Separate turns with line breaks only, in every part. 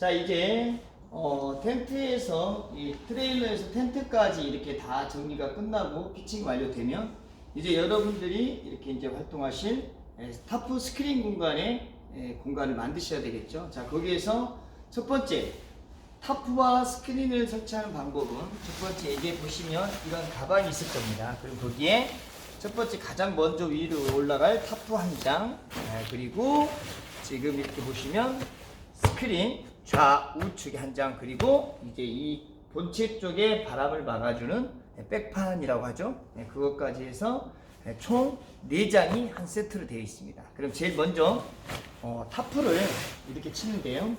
자 이제 어, 텐트에서 이 트레일러에서 텐트까지 이렇게 다 정리가 끝나고 피칭 완료되면 이제 여러분들이 이렇게 이제 활동하실 에, 타프 스크린 공간에 에, 공간을 만드셔야 되겠죠. 자 거기에서 첫 번째 타프와 스크린을 설치하는 방법은 첫 번째 이게 보시면 이런 가방이 있을 겁니다. 그리고 거기에 첫 번째 가장 먼저 위로 올라갈 타프 한 장, 아, 그리고 지금 이렇게 보시면 스크린 좌우측에 한 장, 그리고 이제 이 본체 쪽에 바람을 막아주는 백판이라고 하죠. 네, 그것까지 해서 총 4장이 한 세트로 되어 있습니다. 그럼 제일 먼저 어, 타프를 이렇게 치는데요.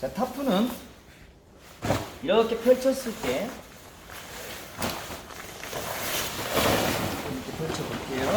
자, 타프는 이렇게 펼쳤을 때 이렇게 펼쳐볼게요.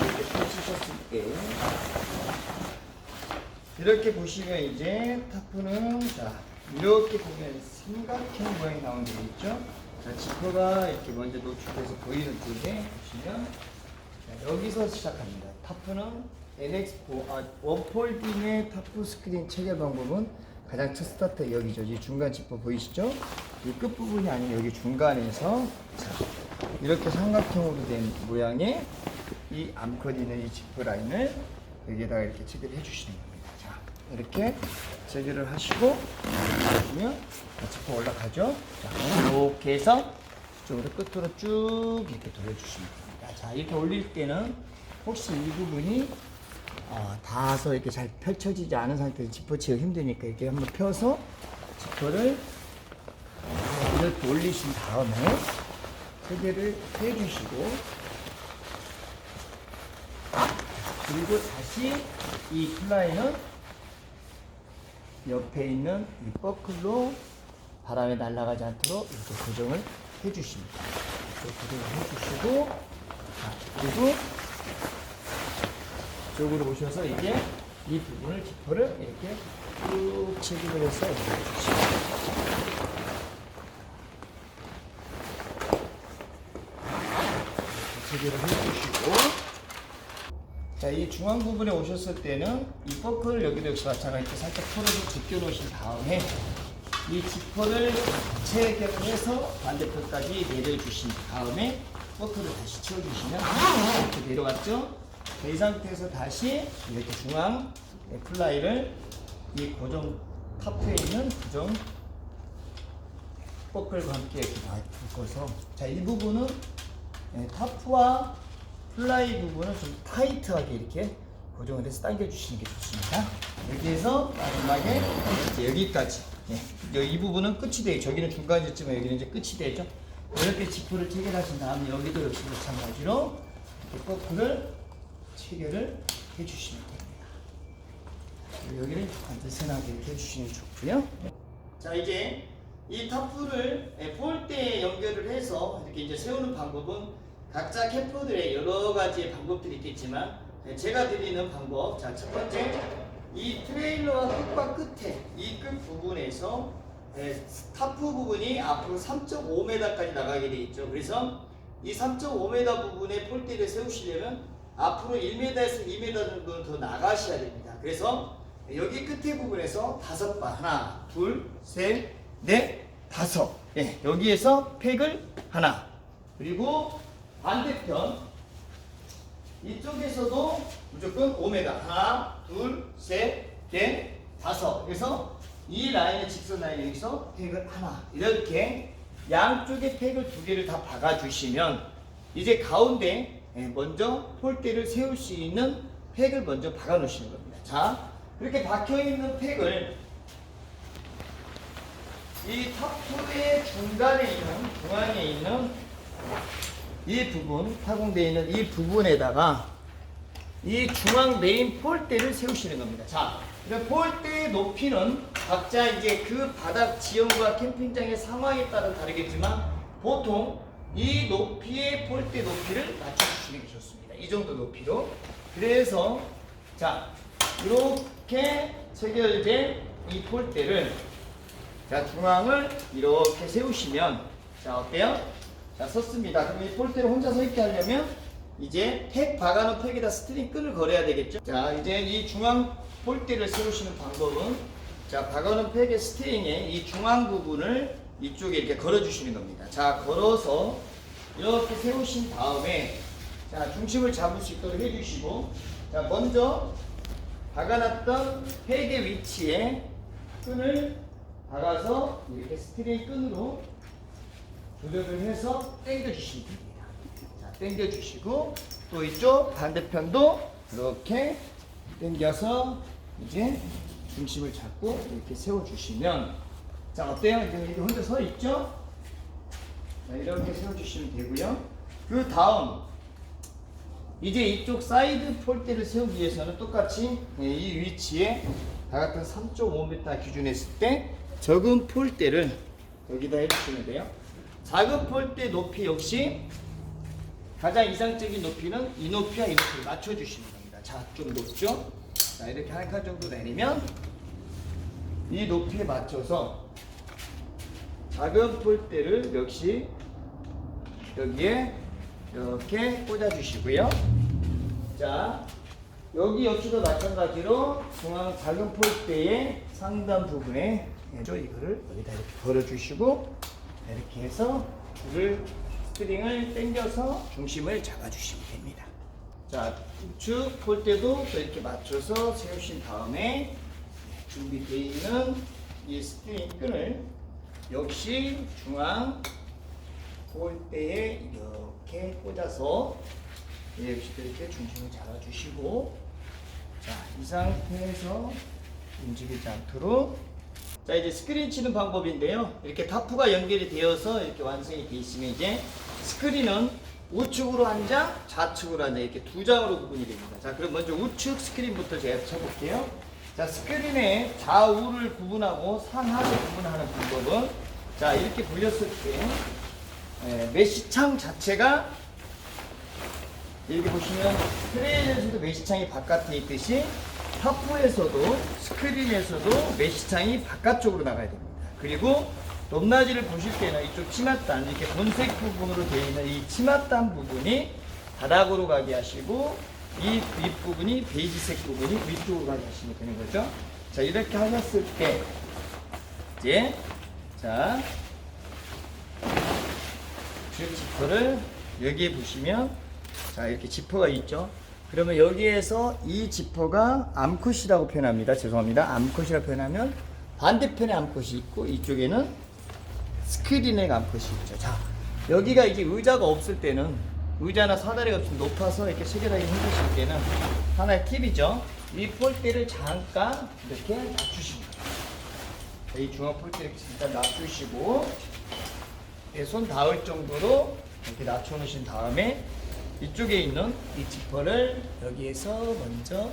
이렇게 펼치셨을 때 이렇게 보시면 이제 타프는 자 이렇게 보면 삼각형 모양이 나오는 게 있죠. 자 지퍼가 이렇게 먼저 노출돼서 보이는 쪽에 보시면 자, 여기서 시작합니다. 타프는 NX4 아, 원폴딩의 타프 스크린 체결 방법은 가장 첫 스타트 여기죠. 이 중간 지퍼 보이시죠? 이 끝 부분이 아닌 여기 중간에서 자, 이렇게 삼각형으로 된 모양의 이 암컷 있는 이 지퍼 라인을 여기에다가 이렇게 체결해 주시는 겁니다. 자, 이렇게 체결을 하시고 지퍼 올라가죠. 자, 이렇게 해서 쪽으로 끝으로 쭉 이렇게 돌려주시면 됩니다. 자, 이렇게 올릴 때는 혹시 이 부분이 어, 닿아서 이렇게 잘 펼쳐지지 않은 상태에서 지퍼 치기가 힘드니까 이렇게 한번 펴서 지퍼를 이렇게 올리신 다음에 세개를 해주시고 그리고 다시 이 플라이는 옆에 있는 이 버클로 바람에 날아가지 않도록 이렇게 고정을 해주십니다. 이렇게 고정을 해주시고 자, 그리고 쪽으로 오셔서 이제 이 부분을 지퍼를 이렇게 쭉 체결을 해서 이렇게 해주십니다. 체결을 해주시고 자, 이 중앙 부분에 오셨을 때는 이 버클을 여기도 역시 마찬가지로 살짝 풀어서 제껴 놓으신 다음에 이 지퍼를 체결을 해서 반대편까지 내려주신 다음에 버클을 다시 채워주시면 이렇게 내려왔죠? 자, 이 상태에서 다시 이렇게 중앙 플라이를 이 고정 타프에 있는 고정 버클과 함께 이렇게 다 묶어서 자, 이 부분은 예, 타프와 플라이 부분은 좀 타이트하게 이렇게 고정을 해서 당겨주시는 게 좋습니다. 여기에서 마지막에 여기까지. 예, 여기 이 부분은 끝이 돼요. 저기는 중간이었지만 여기는 이제 끝이 되죠. 이렇게 지퍼를 체결하신 다음에 여기도 역시 마찬가지로 이렇게 거꾸를 체결을 해주시면 됩니다. 여기를 느슨하게 이렇게 해주시는 게 좋고요. 자 이제 이 타프를 폴대에 연결을 해서 이렇게 이제 세우는 방법은 각자 캠퍼들의 여러 가지의 방법들이 있겠지만 네, 제가 드리는 방법. 자 첫 번째 이 트레일러와 끝과 끝에 이 끝 부분에서 네, 타프 부분이 앞으로 3.5m까지 나가게 돼 있죠. 그래서 이 3.5m 부분에 폴대를 세우시려면 앞으로 1m에서 2m 정도는 더 나가셔야 됩니다. 그래서 여기 끝에 부분에서 다섯 발 하나 둘 셋 넷 다섯. 예, 여기에서 팩을 하나 그리고 반대편 이쪽에서도 무조건 5m 하나 둘 셋 넷 다섯. 그래서 이 라인의 직선 라인 여기서 팩을 하나. 이렇게 양쪽에 팩을 두 개를 다 박아 주시면 이제 가운데 예, 먼저 폴대를 세울 수 있는 팩을 먼저 박아 놓으시는 겁니다. 자 이렇게 박혀 있는 팩을 이 타프의 중간에 있는 중앙에 있는 이 부분 타공되어 있는 이 부분에다가 이 중앙 메인 폴대를 세우시는 겁니다. 자, 폴대의 높이는 각자 이제 그 바닥 지형과 캠핑장의 상황에 따라 다르겠지만 보통 이 높이의 폴대 높이를 맞춰주시는 게 좋습니다. 이 정도 높이로. 그래서 자 이렇게 체결된 이 폴대를 자 중앙을 이렇게 세우시면 자 어때요? 자 섰습니다. 그럼 이 폴대를 혼자 서 있게 하려면 이제 팩 박아놓은 팩에다 스트링 끈을 걸어야 되겠죠. 자 이제 이 중앙 폴대를 세우시는 방법은 자, 박아놓은 팩의 스트링에 이 중앙 부분을 이쪽에 이렇게 걸어주시는 겁니다. 자, 걸어서 이렇게 세우신 다음에 자, 중심을 잡을 수 있도록 해주시고 자, 먼저 박아놨던 팩의 위치에 끈을 박아서 이렇게 스트링 끈으로 조절을 해서 당겨주시면 됩니다. 자, 당겨주시고 또 이쪽 반대편도 이렇게 당겨서 이제 중심을 잡고 이렇게 세워주시면 자 어때요? 이제 혼자 서 있죠? 자 이렇게 세워주시면 되고요. 그 다음 이제 이쪽 사이드 폴대를 세우기 위해서는 똑같이 예, 이 위치에 다 같은 3.5m 기준했을 때 적은 폴대를 여기다 해주시면 돼요. 작은 폴대 높이 역시 가장 이상적인 높이는 이 높이와 이 높이를 맞춰주시면 됩니다. 자, 좀 높죠? 자, 이렇게 한 칸 정도 내리면 이 높이에 맞춰서 작은 폴대를 역시 여기에 이렇게 꽂아주시고요. 자, 여기 역시도 마찬가지로 중앙 작은 폴대의 상단 부분에 저 이거를 여기다 이렇게 걸어주시고 이렇게 해서 줄을 스트링을 당겨서 중심을 잡아주시면 됩니다. 자, 폴대도 또 이렇게 맞춰서 세우신 다음에 준비되어 있는 이 스트링 끈을 역시 중앙 폴대에 이렇게 꽂아서 예, 역시 또 이렇게 중심을 잡아주시고 자, 이 상태에서 움직이지 않도록 자, 이제 스크린 치는 방법인데요. 이렇게 타프가 연결이 되어서 이렇게 완성이 되어 있으면 이제 스크린은 우측으로 한 장, 좌측으로 한 장, 이렇게 두 장으로 구분이 됩니다. 자, 그럼 먼저 우측 스크린부터 제가 쳐볼게요. 자, 스크린의 좌우를 구분하고 상하를 구분하는 방법은 자, 이렇게 돌렸을 때 예, 메시창 자체가 여기 보시면 트레일에서도 메시창이 바깥에 있듯이 타프에서도 스크린에서도 메시창이 바깥쪽으로 나가야 됩니다. 그리고 높낮이를 보실 때는 이쪽 치맛단 이렇게 본색 부분으로 되어 있는 이 치맛단 부분이 바닥으로 가게 하시고 이 윗부분이 베이지색 부분이 위쪽으로 가게 하시면 되는 거죠. 자 이렇게 하셨을 때 이제 자줄 지퍼를 여기에 보시면 자 이렇게 지퍼가 있죠. 그러면 여기에서 이 지퍼가 암컷이라고 표현합니다. 죄송합니다. 암컷이라고 표현하면 반대편에 암컷이 있고 이쪽에는 스크린에 암컷이 있죠. 자 여기가 이제 의자가 없을 때는 의자나 사다리가 좀 높아서 이렇게 체결하기 힘드실 때는 하나의 팁이죠. 이 폴대를 잠깐 이렇게 돼요. 이 중앙 폴대 이렇게 잠깐 낮추시고 예, 손 닿을 정도로 이렇게 낮춰놓으신 다음에 이쪽에 있는 이 지퍼를 여기에서 먼저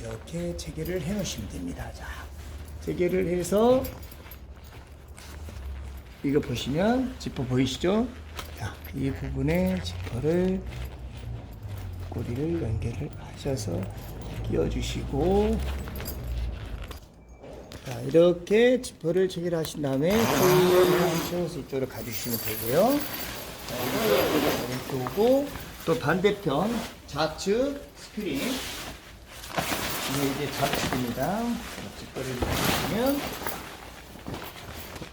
이렇게 체결을 해 놓으시면 됩니다. 자, 체결을 해서 이거 보시면 지퍼 보이시죠? 자, 이 부분에 지퍼를 꼬리를 연결을 하셔서 끼워 주시고 자, 이렇게 지퍼를 체결하신 다음에 꼬리를 채워서 이쪽으로 가주시면 되고요. 자, 이쪽으로 오른쪽고 또 반대편 좌측 스크린 이게 이제 좌측입니다. 지퍼를 보시면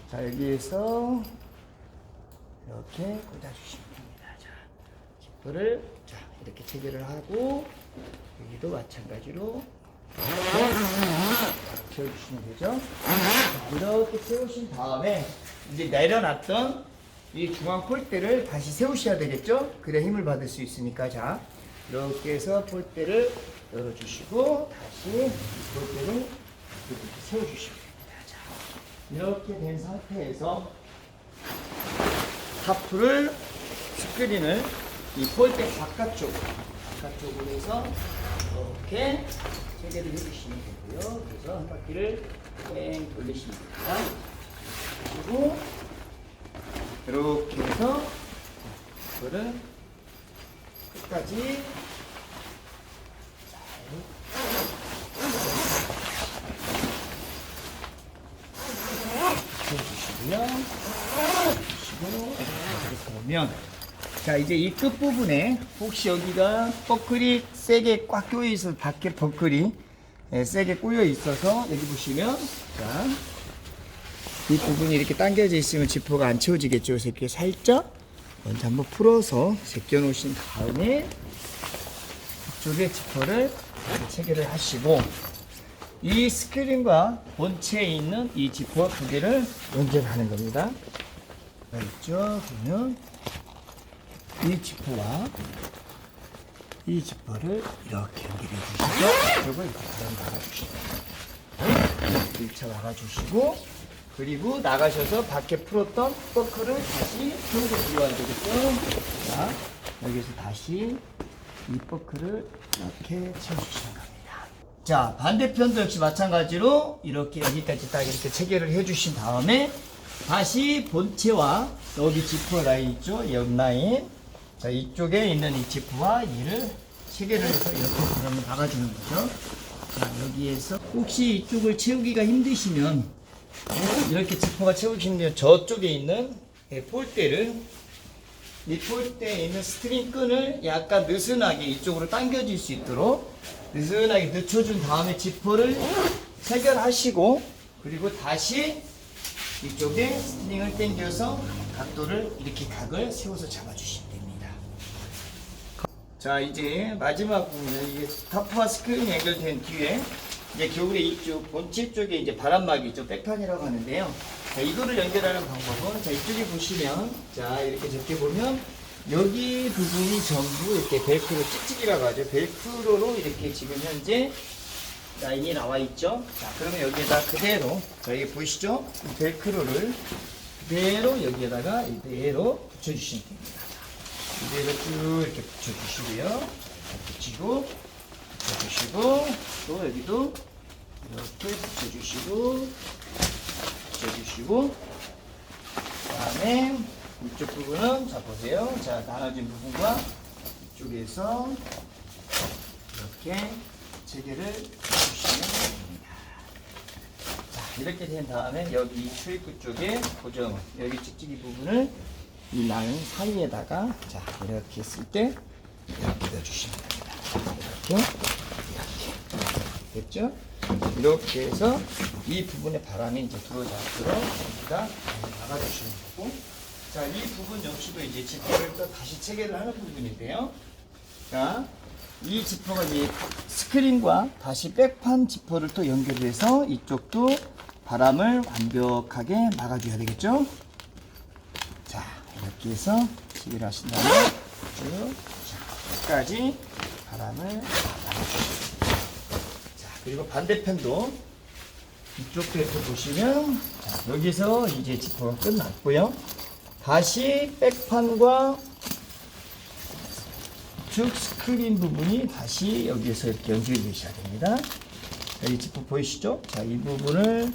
자 여기에서 이렇게 꽂아주시면 됩니다. 자 지퍼를 자 이렇게 체결을 하고 여기도 마찬가지로 채워주시면 되죠. 자, 이렇게 세우신 다음에 이제 내려놨던 이 중앙 폴대를 다시 세우셔야 되겠죠? 그래야 힘을 받을 수 있으니까 자 이렇게 해서 폴대를 열어주시고 다시 이 폴대를 이렇게 세워주시면 됩니다. 자 이렇게 된 상태에서 타프를 스크린을 이 폴대 바깥쪽 바깥쪽으로 해서 이렇게 체결을 해주시면 되고요. 그래서 한 바퀴를 뺑 돌리시면 됩니다. 그리고 이렇게 해서 이거를 끝까지 해주시고요. 해주시고 이렇게 보면 자 이제 이 끝 부분에 혹시 여기가 버클이 세게 꽉 껴있어 밖에 버클이 예, 세게 꼬여 있어서 여기 보시면 자, 이 부분이 이렇게 당겨져 있으면 지퍼가 안 채워지겠죠. 이렇게 살짝 먼저 한번 풀어서 제껴 놓으신 다음에 이쪽에 지퍼를 체결을 하시고 이 스크린과 본체에 있는 이 지퍼 두 개를 연결하는 겁니다. 자, 있죠? 그러면 이 지퍼와 이 지퍼를 이렇게 연결해 주시고 이쪽을 이렇게 박아주시고 1차 박아주시고 그리고 나가셔서 밖에 풀었던 버크를 다시 풀고 들어와야 되겠죠? 자, 여기서 다시 이 버크를 이렇게 채워주시는 겁니다. 자, 반대편도 역시 마찬가지로 이렇게 여기까지 딱 이렇게 체결을 해주신 다음에 다시 본체와 여기 지퍼 라인 있죠? 옆 라인. 자, 이쪽에 있는 이 지퍼와 이를 체결을 해서 이렇게 그러면 박아주는 거죠. 자, 여기에서 혹시 이쪽을 채우기가 힘드시면 이렇게 지퍼가 채우시면 저쪽에 있는 이 폴대를 이 폴대에 있는 스트링 끈을 약간 느슨하게 이쪽으로 당겨질 수 있도록 느슨하게 늦춰준 다음에 지퍼를 체결하시고 그리고 다시 이쪽에 스트링을 당겨서 각도를 이렇게 각을 세워서 잡아주시면 됩니다. 자 이제 마지막 부분은 이게 타프와 스크린이 연결된 뒤에 이제 겨울에 이쪽 본체 쪽에 이제 바람막이 있죠 백판이라고 하는데요. 자 이거를 연결하는 방법은 자 이쪽에 보시면 자 이렇게 적게 보면 여기 부분이 전부 이렇게 벨크로 찍찍이라고 하죠. 벨크로로 이렇게 지금 현재 라인이 나와 있죠. 자 그러면 여기에다 그대로 저희 보이시죠? 이 벨크로를 그대로 여기에다가 이대로 붙여주시면 됩니다. 이대로 쭉 이렇게 붙여주시고요. 붙이고, 붙여주시고, 또 여기도 이렇게 붙여주시고, 붙여주시고, 그 다음에 이쪽 부분은, 자, 보세요. 자, 나눠진 부분과 이쪽에서 이렇게 체계를 해주시면 됩니다. 자, 이렇게 된 다음에 여기 출입구 쪽에 고정, 여기 찍찍이 부분을 이 라인 사이에다가 자 이렇게 했을 때 이렇게 넣어주시면 됩니다. 이렇게 됐죠? 이렇게 해서 이 부분에 바람이 이제 들어오지 않도록 여기다 막아주시면 되고 자 이 부분 역시도 이제 지퍼를 또 다시 체결을 하는 부분인데요. 자, 이 지퍼가 이제 스크린과 다시 백판 지퍼를 또 연결해서 이쪽도 바람을 완벽하게 막아줘야 되겠죠? 자, 이렇게 해서 시계를 하신 다음에 쭉, 자, 끝까지 바람을 막아주시고. 자, 그리고 반대편도 이쪽 배트 보시면, 자, 여기서 이제 지퍼가 끝났고요. 다시 백판과 쭉 스크린 부분이 다시 여기에서 이렇게 연결이 되셔야 됩니다. 자, 이 지퍼 보이시죠? 자, 이 부분을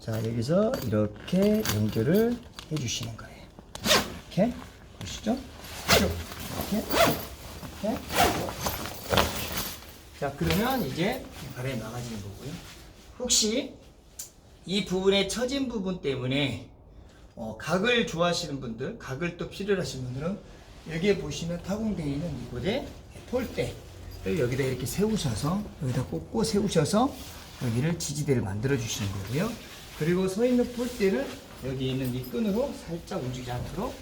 자, 여기서 이렇게 연결을 해 주시는 거예요. 이렇게 보시죠? 쭉 이렇게 이렇게 자, 그러면 이제 바람이 나가지는 거고요. 혹시 이 부분의 처진 부분 때문에 어, 각을 좋아하시는 분들, 각을 또 필요로 하시는 분들은 여기에 보시면 타공되어 있는 이곳에 폴대를 여기다 이렇게 세우셔서 여기다 꽂고 세우셔서 여기를 지지대를 만들어 주시는 거고요. 그리고 서 있는 폴대를 여기 있는 이 끈으로 살짝 움직이지 않도록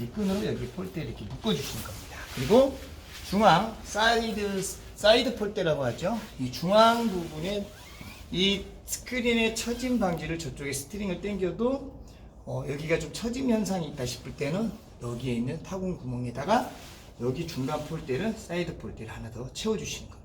이 끈으로 여기 폴대를 이렇게 묶어 주시는 겁니다. 그리고 중앙 사이드 사이드 폴대라고 하죠. 이 중앙 부분에 이 스크린의 처짐 방지를 저쪽에 스트링을 당겨도 어, 여기가 좀 처짐 현상이 있다 싶을 때는 여기에 있는 타공 구멍에다가 여기 중간 폴대를 사이드 폴대를 하나 더 채워주시는 겁니다.